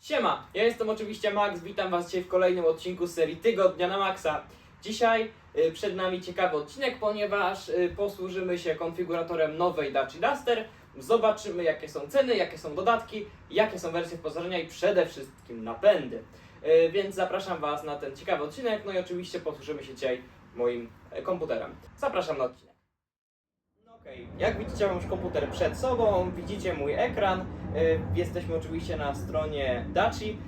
Siema, ja jestem oczywiście Max, witam Was dzisiaj w kolejnym odcinku z serii Tygodnia na Maxa. Dzisiaj y, przed nami ciekawy odcinek, ponieważ y, posłużymy się konfiguratorem nowej Dacia Duster. Zobaczymy jakie są ceny, jakie są dodatki, jakie są wersje wyposażenia i przede wszystkim napędy. Y, Więc zapraszam Was na ten ciekawy odcinek, no i oczywiście posłużymy się dzisiaj moim e, komputerem. Zapraszam na odcinek. Jak widzicie mam już komputer przed sobą, widzicie mój ekran. Y, Jesteśmy oczywiście na stronie Daci.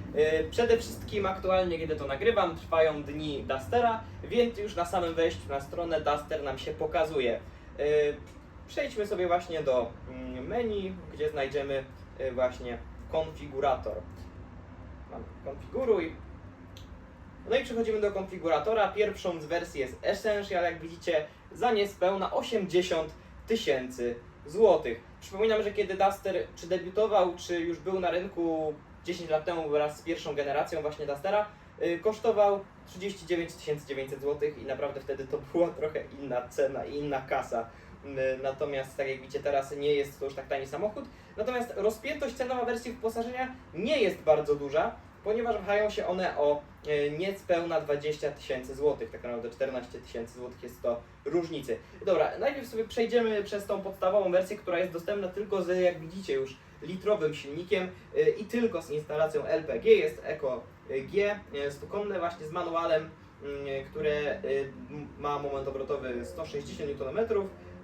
Y, Przede wszystkim aktualnie, kiedy to nagrywam, trwają dni Dustera, więc już na samym wejściu na stronę Duster nam się pokazuje. Y, Przejdźmy sobie właśnie do mm, menu, gdzie znajdziemy właśnie konfigurator. Mamy konfiguruj. No i przechodzimy do konfiguratora. Pierwszą z wersji jest Essential, jak widzicie, za niespełna 80 tysięcy złotych. Przypominam, że kiedy Duster czy debiutował, czy już był na rynku 10 lat temu wraz z pierwszą generacją właśnie Dustera, yy, kosztował 39 900 zł i naprawdę wtedy to była trochę inna cena i inna kasa. Yy, Natomiast tak jak widzicie teraz nie jest to już tak tani samochód. Natomiast rozpiętość cenowa wersji wyposażenia nie jest bardzo duża, ponieważ wahają się one o e, niespełna 20 tysięcy złotych, tak naprawdę 14 tysięcy złotych jest to różnicy. Dobra, najpierw sobie przejdziemy przez tą podstawową wersję, która jest dostępna tylko z, jak widzicie już, litrowym silnikiem e, i tylko z instalacją LPG, jest Eco G, e, stukonne właśnie z manualem, mm, które ma moment obrotowy 160 Nm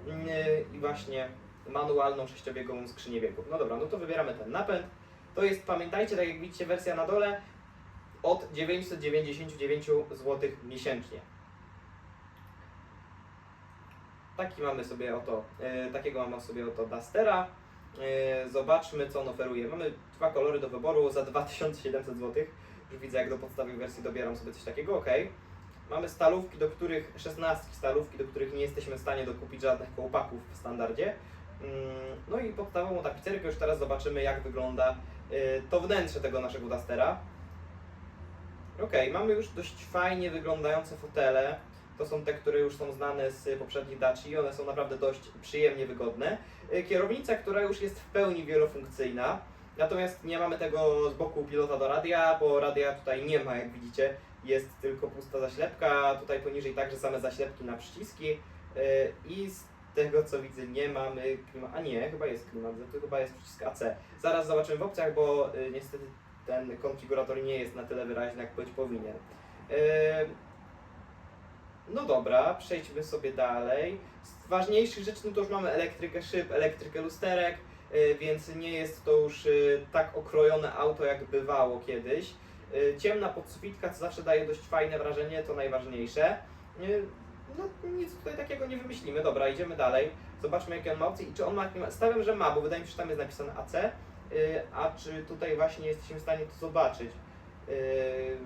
mm, i właśnie manualną sześciobiegową skrzynię biegów. No dobra, no to wybieramy ten napęd. To jest, pamiętajcie, tak jak widzicie, wersja na dole od 999 zł miesięcznie. Taki mamy sobie oto, e, takiego mamy sobie oto Dustera. E, zobaczmy, co on oferuje. Mamy dwa kolory do wyboru za 2700 zł. Już widzę, jak do podstawowej wersji dobieram sobie coś takiego, ok. Mamy stalówki, do których 16 stalówki, do których nie jesteśmy w stanie dokupić żadnych kołpaków w standardzie. Mm, No i podstawową tapicerkę już teraz zobaczymy, jak wygląda to wnętrze tego naszego Dustera. Ok, mamy już dość fajnie wyglądające fotele. To są te, które już są znane z poprzednich Daci. One są naprawdę dość przyjemnie wygodne. Y, Kierownica, która już jest w pełni wielofunkcyjna. Natomiast nie mamy tego z boku pilota do radia, bo radia tutaj nie ma, jak widzicie. Jest tylko pusta zaślepka. Tutaj poniżej także same zaślepki na przyciski. Y, I z tego co widzę nie mamy klimat. A nie, chyba jest klimat, to chyba jest przycisk AC. Zaraz zobaczymy w opcjach, bo y, niestety ten konfigurator nie jest na tyle wyraźny, jak być powinien. Y, no dobra, przejdźmy sobie dalej. Z ważniejszych rzeczy, no to już mamy elektrykę szyb, elektrykę lusterek, y, więc nie jest to już y, tak okrojone auto, jak bywało kiedyś. Ciemna podsufitka, co zawsze daje dość fajne wrażenie, to najważniejsze. No nic tutaj takiego nie wymyślimy. Dobra, idziemy dalej. Zobaczmy jakie on ma opcje i czy on ma. Stawiam, że ma, bo wydaje mi się, że tam jest napisane AC. y, A czy tutaj właśnie jesteśmy w stanie to zobaczyć? Y,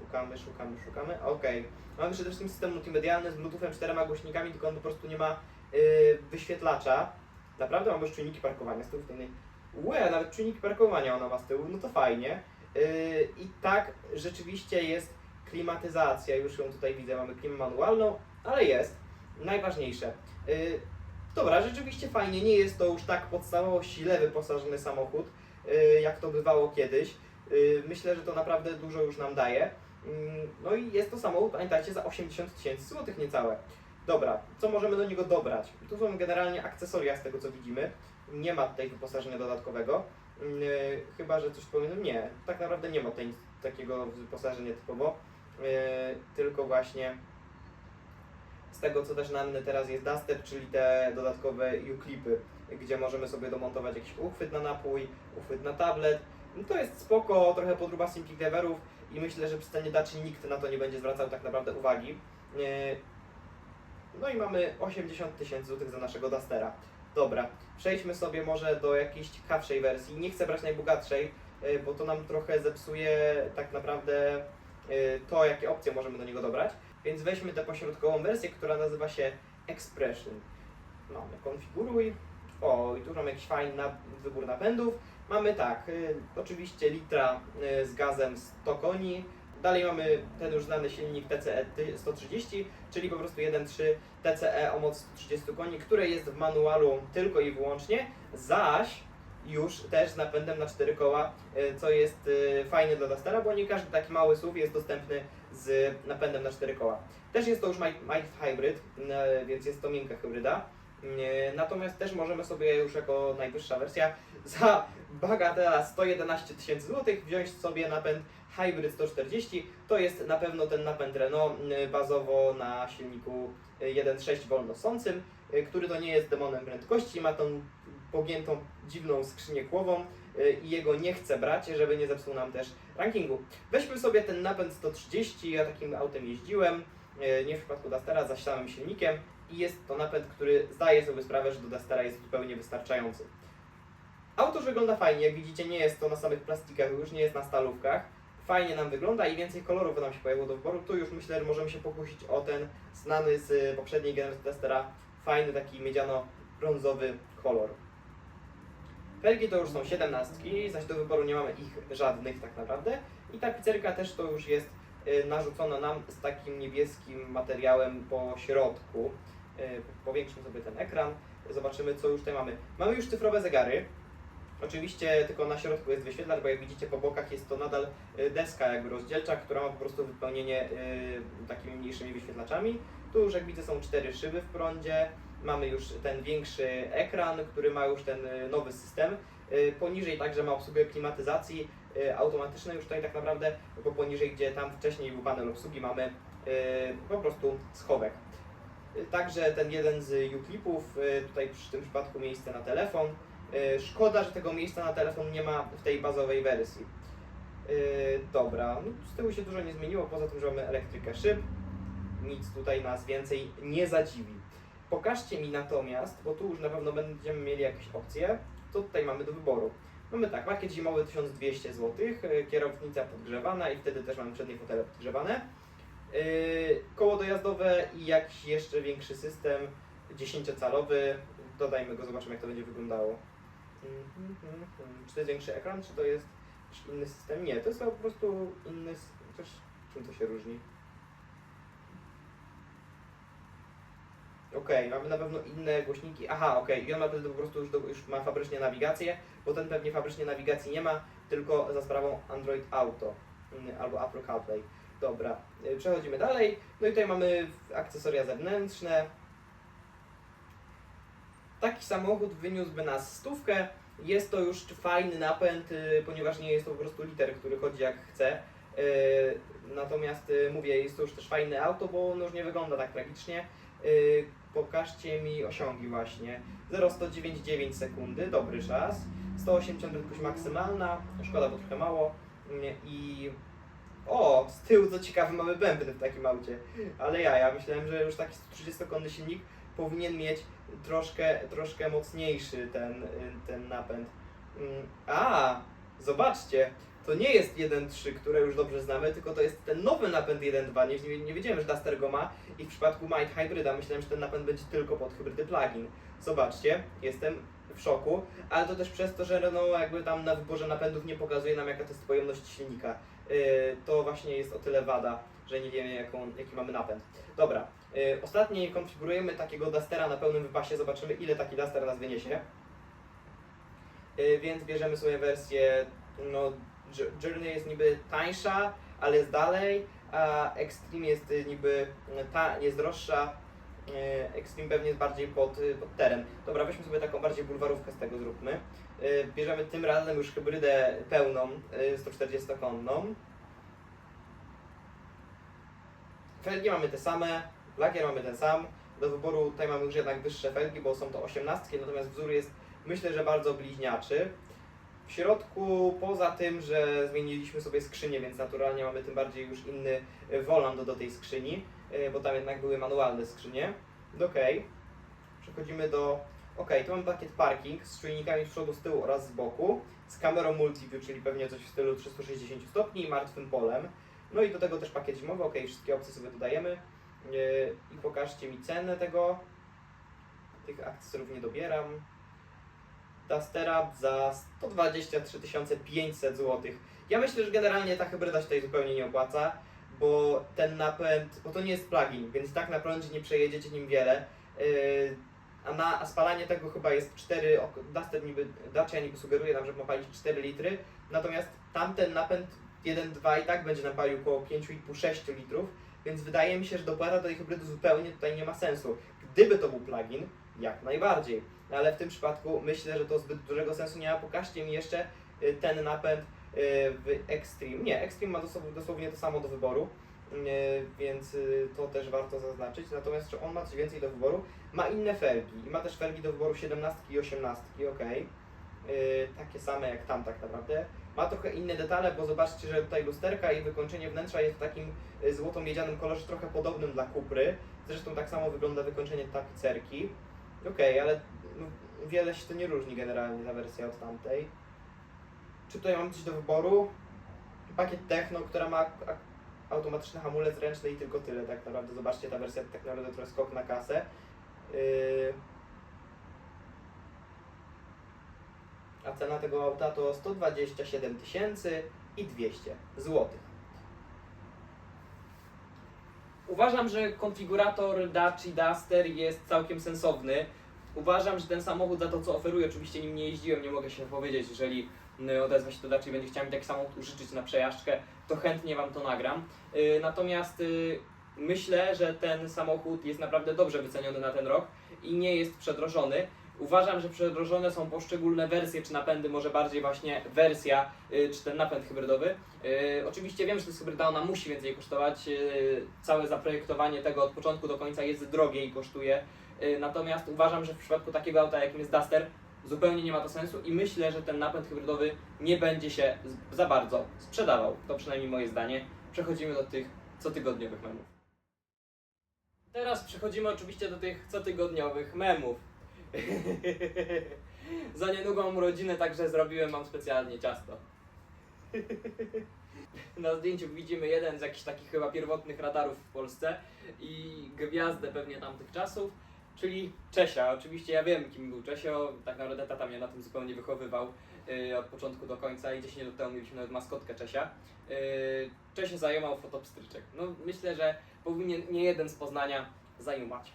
Szukamy, szukamy, szukamy. Okej. Mamy przede wszystkim system multimedialny z Bluetoothem, czterema głośnikami, tylko on po prostu nie ma y, wyświetlacza. Naprawdę mamy już czujniki parkowania z tyłu w tej... Łe, nawet czujniki parkowania ona ma z tyłu, no to fajnie. I tak rzeczywiście jest klimatyzacja, już ją tutaj widzę, mamy klimę manualną, ale jest. Najważniejsze. Y, dobra, rzeczywiście fajnie, nie jest to już tak podstawowo źle wyposażony samochód, y, jak to bywało kiedyś. Y, myślę, że to naprawdę dużo już nam daje. Mm, No i jest to samochód, pamiętajcie, za 80 tysięcy złotych niecałe. Dobra, co możemy do niego dobrać? Tu są generalnie akcesoria z tego co widzimy. Nie ma tutaj wyposażenia dodatkowego. Yy, chyba, że coś powiem. Nie, tak naprawdę nie ma tutaj takiego wyposażenia typowo. Yy, tylko właśnie z tego co też na mnie teraz jest Duster, czyli te dodatkowe U-clipy, gdzie możemy sobie domontować jakiś uchwyt na napój, uchwyt na tablet. No to jest spoko, trochę podróba Simple Driverów i myślę, że przy cenie Daci nikt na to nie będzie zwracał tak naprawdę uwagi. Yy, No i mamy 80 tysięcy złotych za naszego Dustera. Dobra, przejdźmy sobie może do jakiejś ciekawszej wersji. Nie chcę brać najbogatszej, yy, bo to nam trochę zepsuje tak naprawdę to, jakie opcje możemy do niego dobrać. Więc weźmy tę pośrodkową wersję, która nazywa się Expression. Mamy konfiguruj. O, i tu mamy jakiś fajny na, wybór napędów. Mamy tak, y, oczywiście litra y, z gazem 100 koni, Dalej mamy ten już znany silnik TCE 130, czyli po prostu 1.3 TCE o mocy 130 koni, które jest w manualu tylko i wyłącznie, zaś już też z napędem na 4 koła, y, co jest y, fajne dla Dustera, bo nie każdy taki mały SUV jest dostępny z napędem na 4 koła. Też jest to już mild hybrid, więc jest to miękka hybryda. Y, Natomiast też możemy sobie już jako najwyższa wersja za bagatela 111 tysięcy złotych wziąć sobie napęd Hybrid 140. To jest na pewno ten napęd Renault bazowo na silniku y, 1.6 wolnosącym, który to nie jest demonem prędkości, ma tą pogiętą dziwną skrzynię kłową y, i jego nie chcę brać, żeby nie zepsuł nam też rankingu. Weźmy sobie ten napęd 130, ja takim autem jeździłem, y, nie w przypadku Dustera, zaś samym silnikiem i jest to napęd, który zdaje sobie sprawę, że do Dustera jest zupełnie wystarczający. Auto wygląda fajnie, jak widzicie nie jest to na samych plastikach, już nie jest na stalówkach. Fajnie nam wygląda i więcej kolorów nam się pojawiło do wyboru. Tu już myślę, że możemy się pokusić o ten znany z poprzedniej generacji Dustera, fajny taki miedziano-brązowy kolor. Felgi to już są 17, zaś do wyboru nie mamy ich żadnych tak naprawdę. I tapicerka też to już jest y, narzucona nam z takim niebieskim materiałem po środku. Y, Powiększmy sobie ten ekran, zobaczymy co już tutaj mamy. Mamy już cyfrowe zegary. Oczywiście tylko na środku jest wyświetlacz, bo jak widzicie po bokach jest to nadal y, deska jakby rozdzielcza, która ma po prostu wypełnienie takimi mniejszymi wyświetlaczami. Tu już jak widzę są cztery szyby w prądzie, mamy już ten większy ekran, który ma już ten y, nowy system. Y, Poniżej także ma obsługę klimatyzacji y, automatycznej już tutaj tak naprawdę, bo poniżej gdzie tam wcześniej był panel obsługi mamy po prostu schowek. Także ten jeden z U-clipów, y, tutaj przy tym przypadku miejsce na telefon. Szkoda, że tego miejsca na telefon nie ma w tej bazowej wersji. Dobra, no, z tyłu się dużo nie zmieniło, poza tym, że mamy elektrykę szyb. Nic tutaj nas więcej nie zadziwi. Pokażcie mi natomiast, bo tu już na pewno będziemy mieli jakieś opcje, co tutaj mamy do wyboru. Mamy tak, pakiet zimowy 1200 zł, y, kierownica podgrzewana i wtedy też mamy przednie fotele podgrzewane. Yy, koło dojazdowe i jakiś jeszcze większy system 10-calowy. Dodajmy go, zobaczymy jak to będzie wyglądało. Czy to jest większy ekran, czy to jest inny system? Nie, to jest po prostu inny. Coś, czym to się różni? Okej, mamy na pewno inne głośniki. Aha, okej, i on ma wtedy po prostu już, do, już ma fabrycznie nawigację, bo ten pewnie fabrycznie nawigacji nie ma, tylko za sprawą Android Auto mm, albo Apple CarPlay. Dobra, y, przechodzimy dalej. No i tutaj mamy akcesoria zewnętrzne. Taki samochód wyniósłby nas stówkę. Jest to już fajny napęd, y, ponieważ nie jest to po prostu liter, który chodzi jak chce. Y, Natomiast mówię, jest to już też fajne auto, bo ono już nie wygląda tak tragicznie. Pokażcie mi osiągi właśnie. 0,109,9 sekundy, dobry czas. 180 prędkość maksymalna, szkoda, bo trochę mało. I o, z tyłu co ciekawe mamy bębny w takim aucie. Ale ja, ja myślałem, że już taki 130-konny silnik powinien mieć troszkę, troszkę mocniejszy ten, ten napęd. Mm, A, zobaczcie, to nie jest 1.3, które już dobrze znamy, tylko to jest ten nowy napęd 1.2. Nie, nie, nie wiedziałem, że Duster go ma i w przypadku Might Hybryda myślałem, że ten napęd będzie tylko pod hybrydy plug-in. Zobaczcie, jestem w szoku, ale to też przez to, że Renault jakby tam na wyborze napędów nie pokazuje nam jaka to jest pojemność silnika. Yy, to właśnie jest o tyle wada, że nie wiemy jaką, jaki mamy napęd. Dobra, yy, ostatni konfigurujemy takiego Dustera na pełnym wypasie, zobaczymy ile taki Duster nas wyniesie. Yy, więc bierzemy sobie wersję, no Journey jest niby tańsza, ale jest dalej, a Extreme jest y, niby ta, jest droższa, yy, Extreme pewnie jest bardziej pod, y, pod teren. Dobra, weźmy sobie taką bardziej bulwarówkę z tego zróbmy. Bierzemy tym razem już hybrydę pełną, yy, 140-konną. Felgi mamy te same, lakier mamy ten sam. Do wyboru tutaj mamy już jednak wyższe felgi, bo są to 18, natomiast wzór jest myślę, że bardzo bliźniaczy. W środku, poza tym, że zmieniliśmy sobie skrzynię, więc naturalnie mamy tym bardziej już inny y, wolant do, tej skrzyni, y, bo tam jednak były manualne skrzynie. Okej. Przechodzimy do. Ok, tu mamy pakiet parking z czujnikami z przodu, z tyłu oraz z boku, z kamerą multiview, czyli pewnie coś w stylu 360 stopni i martwym polem. No i do tego też pakiet zimowy, ok, wszystkie opcje sobie dodajemy. Yy, I pokażcie mi cenę tego. Tych akcesorów nie dobieram. Dustera za 123 500 zł. Ja myślę, że generalnie ta hybryda się tutaj zupełnie nie opłaca, bo ten napęd, bo to nie jest plugin, więc tak na prądzie nie przejedziecie nim wiele. Yy, a na a spalanie tego chyba jest 4, ok- Duster niby, Dacia niby sugeruje nam, że ma palić 4 litry, natomiast tamten napęd 1.2 i tak będzie napalił około 5,5-6 litrów, więc wydaje mi się, że dopłata do tej hybrydy zupełnie tutaj nie ma sensu. Gdyby to był plugin, jak najbardziej, No ale w tym przypadku myślę, że to zbyt dużego sensu nie ma. Pokażcie mi jeszcze y, ten napęd y, w Extreme. Nie, Extreme ma dosłownie, to samo do wyboru, y, więc to też warto zaznaczyć. Natomiast czy on ma coś więcej do wyboru? Ma inne felgi i ma też felgi do wyboru 17 i 18, ok. Takie same jak tam tak naprawdę. Ma trochę inne detale, bo zobaczcie, że tutaj lusterka i wykończenie wnętrza jest w takim y, złoto-miedzianym kolorze trochę podobnym dla Kupry. Zresztą tak samo wygląda wykończenie tapicerki. Okej, ale wiele się to nie różni generalnie ta wersja od tamtej. Czy tutaj mam coś do wyboru? Pakiet Techno, która ma automatyczny hamulec ręczny i tylko tyle tak naprawdę. Zobaczcie, ta wersja tak naprawdę trochę skok na kasę. Yy... A cena tego auta to 127 tysięcy i 200 złotych. Uważam, że konfigurator Dacia Duster jest całkiem sensowny. Uważam, że ten samochód za to, co oferuje, oczywiście nim nie jeździłem, nie mogę się powiedzieć, jeżeli y, odezwa się do Dacia i będzie chciał mi taki samochód użyczyć na przejażdżkę, to chętnie Wam to nagram. Y, Natomiast y, myślę, że ten samochód jest naprawdę dobrze wyceniony na ten rok i nie jest przedrożony. Uważam, że przedrożone są poszczególne wersje czy napędy, może bardziej właśnie wersja y, czy ten napęd hybrydowy. Y, Oczywiście wiem, że to jest hybryda, ona musi więcej kosztować. y, Całe zaprojektowanie tego od początku do końca jest drogie i kosztuje. Natomiast uważam, że w przypadku takiego auta, jakim jest Duster, zupełnie nie ma to sensu i myślę, że ten napęd hybrydowy nie będzie się za bardzo sprzedawał. To przynajmniej moje zdanie. Przechodzimy do tych cotygodniowych memów. Teraz przechodzimy oczywiście do tych cotygodniowych memów. Za niedługo mam urodziny, także zrobiłem wam specjalnie ciasto. Na zdjęciu widzimy jeden z jakichś takich chyba pierwotnych radarów w Polsce i gwiazdę pewnie tamtych czasów, czyli Czesia. Oczywiście ja wiem kim był Czesio, tak naprawdę tata mnie na tym zupełnie wychowywał yy, od początku do końca i 10 lat temu mieliśmy nawet maskotkę Czesia. Yy, Czesio zajmował fotopstryczek. No myślę, że powinien nie jeden z Poznania zajmować.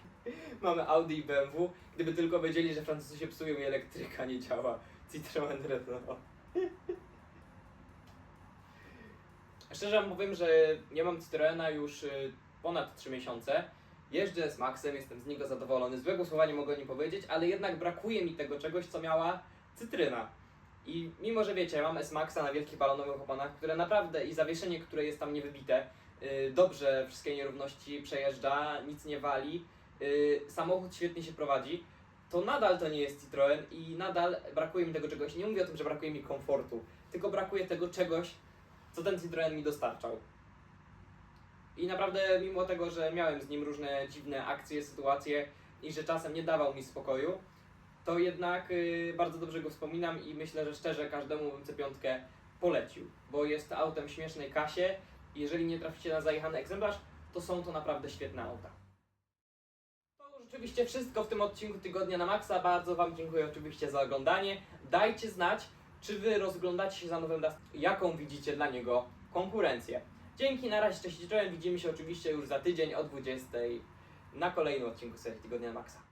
Mamy Audi i BMW. Gdyby tylko wiedzieli, że Francuzi się psują i elektryka nie działa. Citroen Renault. Szczerze powiem, że nie mam Citroena już y, ponad 3 miesiące. Jeżdżę z Maxem, jestem z niego zadowolony. Złego słowa nie mogę o powiedzieć, ale jednak brakuje mi tego czegoś, co miała cytryna. I mimo, że wiecie, mam S-Maxa na wielkich balonowych oponach, które naprawdę i zawieszenie, które jest tam niewybite, dobrze wszystkie nierówności przejeżdża, nic nie wali, y, samochód świetnie się prowadzi, to nadal to nie jest Citroen i nadal brakuje mi tego czegoś. Nie mówię o tym, że brakuje mi komfortu, tylko brakuje tego czegoś, co ten Citroen mi dostarczał. I naprawdę, mimo tego, że miałem z nim różne dziwne akcje, sytuacje i że czasem nie dawał mi spokoju, to jednak y, bardzo dobrze go wspominam i myślę, że szczerze każdemu bym C5 polecił, bo jest autem śmiesznej kasie jeżeli nie traficie na zajechany egzemplarz, to są to naprawdę świetne auta. To już oczywiście wszystko w tym odcinku Tygodnia na Maxa. Bardzo Wam dziękuję oczywiście za oglądanie. Dajcie znać, czy Wy rozglądacie się za nowym Dust, jaką widzicie dla niego konkurencję. Dzięki, na razie, cześć, czołem. Widzimy się oczywiście już za tydzień o 20 na kolejnym odcinku serii Tygodnia na Maxa.